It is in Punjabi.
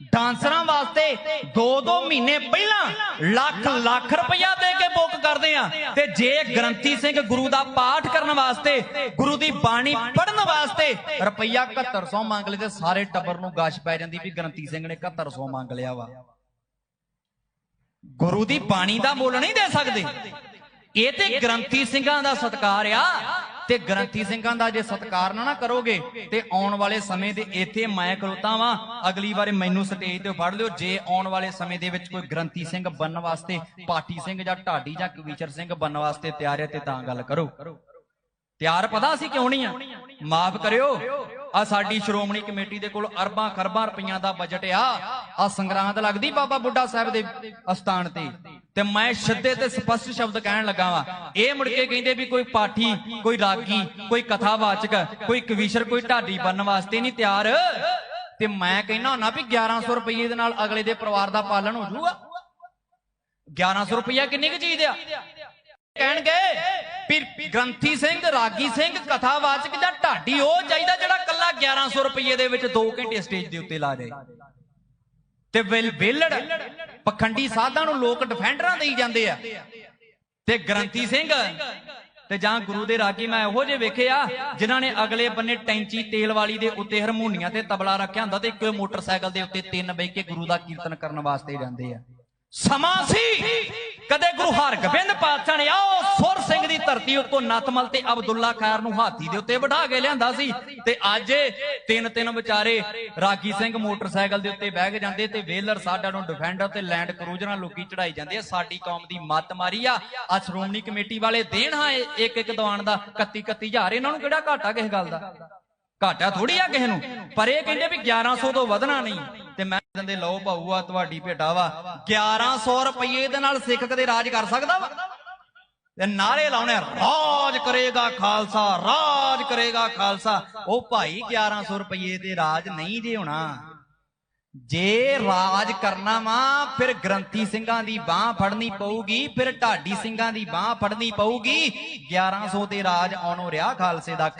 ਡਾਂਸਰਾਂ ਵਾਸਤੇ 2-2 ਮਹੀਨੇ ਪਹਿਲਾਂ ਲੱਖ ਲੱਖ ਰੁਪਇਆ ਦੇ ਕੇ ਬੁੱਕ ਕਰਦੇ ਆ। ਤੇ ਜੇ ਗ੍ਰੰਥੀ ਸਿੰਘ ਗੁਰੂ ਦਾ ਪਾਠ ਕਰਨ ਵਾਸਤੇ, ਗੁਰੂ ਦੀ ਬਾਣੀ ਪੜਨ ਵਾਸਤੇ ਰੁਪਇਆ 7100 ਮੰਗ ਲਏ ਤੇ ਸਾਰੇ ਟੱਬਰ ਨੂੰ ਗਾਸ਼ ਪੈ ਜਾਂਦੀ ਵੀ ਗ੍ਰੰਥੀ ਸਿੰਘ ਨੇ 7100 ਮੰਗ ਲਿਆ ਵਾ। ਗੁਰੂ ਦੀ ਬਾਣੀ ਦਾ ਮੁੱਲ ਨਹੀਂ ਦੇ ਸਕਦੇ। ਇਹ ਤੇ ਗ੍ਰੰਥੀ ਸਿੰਘਾਂ ਦਾ ਸਤਕਾਰ ਆ। ਤੇ ਗ੍ਰੰਥੀ ਸਿੰਘਾਂ ਦਾ ਜੇ ਸਤਕਾਰ ਨਾ ਕਰੋਗੇ, ਤੇ ਆਉਣ ਵਾਲੇ ਸਮੇਂ ਦੇ ਇੱਥੇ ਮੈਂ ਖਲੋਤਾ ਵਾਂ। ਅਗਲੀ ਵਾਰ ਮੈਨੂੰ ਸਟੇਜ ਤੇ ਫੜ ਲਿਓ। ਜੇ ਆਉਣ ਵਾਲੇ ਸਮੇਂ ਦੇ ਵਿੱਚ ਕੋਈ ਗ੍ਰੰਥੀ ਸਿੰਘ ਬਣਨ ਵਾਸਤੇ, ਪਾਠੀ ਸਿੰਘ ਜਾਂ ਢਾਡੀ ਜਾਂ ਕਵੀਚਰ ਸਿੰਘ ਬਣਨ ਵਾਸਤੇ ਤਿਆਰ ਹੈ, ਤੇ ਤਾਂ ਗੱਲ ਕਰੋ। ਤਿਆਰ ਪਤਾ ਅਸੀਂ ਕਿਉਂ ਨਹੀਂ ਆ? ਮਾਫ ਕਰਿਓ। ਆ ਸਾਡੀ ਸ਼੍ਰੋਮਣੀ ਕਮੇਟੀ ਦੇ ਕੋਲ ਅਰਬਾਂ ਖਰਬਾਂ ਰੁਪਈਆਂ ਦਾ ਬਜਟ ਆ। ਆ ਸੰਗਰਾਂਦ ਲੱਗਦੀ ਬਾਬਾ ਬੁੱਢਾ ਸਾਹਿਬ ਦੇ ਅਸਥਾਨ ਤੇ। ਤੇ ਮੈਂ ਸਿੱਧੇ ਤੇ ਸਪਸ਼ਟ ਸ਼ਬਦ ਕਹਿਣ ਲੱਗਾ ਵਾ, ਇਹ ਮੁੜ ਕੇ ਕਹਿੰਦੇ ਵੀ ਕੋਈ ਪਾਠੀ, ਕੋਈ ਰਾਗੀ, ਕੋਈ ਕਥਾਵਾਚਕ, ਕੋਈ ਕਵੀਸ਼ਰ, ਕੋਈ ਢਾਡੀ ਬਣਨ ਵਾਸਤੇ ਨਹੀਂ ਤਿਆਰ। ਤੇ ਮੈਂ ਕਹਿੰਦਾ ਹੁੰਨਾ ਵੀ 1100 ਰੁਪਏ ਦੇ ਨਾਲ ਅਗਲੇ ਦੇ ਪਰਿਵਾਰ ਦਾ ਪਾਲਣ ਹੋ ਜਾਊਗਾ। 1100 ਰੁਪਇਆ ਕਿੰਨੀ ਕੁ ਚੀਜ਼ ਆ? ਕਹਿਣਗੇ ਵੀ ਗ੍ਰੰਥੀ ਸਿੰਘ, ਰਾਗੀ ਸਿੰਘ, ਕਥਾਵਾਚਕ ਜਾਂ ਢਾਡੀ, ਉਹ ਚਾਹੀਦਾ ਜਿਹੜਾ ਕੱਲਾ 1100 ਰੁਪਏ ਦੇ ਵਿੱਚ 2 ਘੰਟੇ ਸਟੇਜ ਦੇ ਉੱਤੇ ਲਾ ਜਾਏ। ਤੇ ਵਿਲੜ ਪਖੰਡੀ ਸਾਧਾਂ ਨੂੰ ਲੋਕ ਡਿਫੈਂਡਰਾਂ ਦੇਈ ਜਾਂਦੇ ਆ। ਤੇ ਗ੍ਰੰਥੀ ਸਿੰਘ ਤੇ ਜਾਂ ਗੁਰੂ ਦੇ ਰਾਗੀ ਮੈਂ ਇਹੋ ਜਿਹੇ ਆ, ਜਿਨ੍ਹਾਂ ਨੇ ਅਗਲੇ ਬੰਨੇ ਟੈਂਚੀ ਤੇਲ ਵਾਲੀ ਦੇ ਉੱਤੇ, ਹਰਮੋਨੀਆਂ ਤੇ ਤਬਲਾ ਰੱਖਿਆ ਹੁੰਦਾ ਤੇ ਇੱਕ ਮੋਟਰਸਾਈਕਲ ਦੇ ਉੱਤੇ ਤਿੰਨ ਬਹਿ ਕੇ ਗੁਰੂ ਦਾ ਕੀਰਤਨ ਕਰਨ ਵਾਸਤੇ ਜਾਂਦੇ ਆ। ਸਮਾਂ ਸੀ। ਕਦੇ ਗੁਰੂ ਹਰਗੋਬਿੰਦ ਪਾਤਸ਼ਾਹ ਨੇ ਆਓ ਧਰਤੀ ਉੱਤੋਂ ਨਤਮਲ ਤੇ ਅਬਦੁੱਲਾ ਖੈਰ ਨੂੰ ਹਾਥੀ ਦੇ ਉੱਤੇ ਬਿਠਾ ਕੇ ਲਿਆਂਦਾ ਸੀ। ਤੇ ਅੱਜ ਤਿੰਨ ਤਿੰਨ ਵਿਚਾਰੇ ਰਾਗੀ ਸਿੰਘ ਮੋਟਰਸਾਈਕਲ ਦੇ ਉੱਤੇ ਬਹਿ ਕੇ ਜਾਂਦੇ ਤੇ ਵੇਲਰ ਸਾਡਾ ਨੂੰ ਡਿਫੈਂਡਰ ਤੇ ਲੈਂਡ ਕਰੂਜ਼ਰਾਂ ਲੋਕੀ ਚੜਾਈ ਜਾਂਦੇ ਆ। ਸਾਡੀ ਕੌਮ ਦੀ ਮੱਤ ਮਾਰੀ ਆ। ਆ ਸ਼੍ਰੋਮਣੀ ਕਮੇਟੀ ਵਾਲੇ ਦੇਣ ਹਾਂ ਇਹ, ਇੱਕ ਇੱਕ ਦੀਵਾਨ ਦਾ 31 31000 ਇਹਨਾਂ ਨੂੰ ਕਿਹੜਾ ਘਾਟਾ ਕਿਸੇ ਗੱਲ ਦਾ? ਘਾਟਾ ਥੋੜੀ ਆ ਕਿਸੇ ਨੂੰ। ਪਰ ਇਹ ਕਹਿੰਦੇ ਵੀ 1100 ਤੋਂ ਵਧਣਾ ਨਹੀਂ। ਤੇ ਮੈਂ ਕਹਿੰਦੇ ਲਓ ਭਾਊ ਆ ਤੁਹਾਡੀ ਭੇਟਾ ਵਾ। 1100 ਰੁਪਏ ਦੇ ਨਾਲ ਸਿੱਖ ਕਦੇ ਰਾਜ ਕਰ ਸਕਦਾ ਵਾ? ਤੇ ਨਾਰੇ ਲਾਉਣੇ ਰਾਜ ਕਰੇਗਾ ਖਾਲਸਾ, ਰਾਜ ਕਰੇਗਾ ਖਾਲਸਾ। ਉਹ ਭਾਈ 1100 ਰੁਪਏ ਦੇ ਰਾਜ ਨਹੀਂ ਜੇ ਹੋਣਾ। ਜੇ ਰਾਜ ਕਰਨਾ ਵਾ, ਫਿਰ ਗ੍ਰੰਥੀ ਸਿੰਘਾਂ ਦੀ ਬਾਹ ਫੜਨੀ ਪਊਗੀ, ਫਿਰ ਢਾਡੀ ਸਿੰਘਾਂ ਦੀ ਬਾਹ ਫੜਨੀ ਪਊਗੀ। 1100 ਤੇ ਰਾਜ ਆਉਣੋਂ ਰਿਹਾ ਖਾਲਸੇ ਦਾ।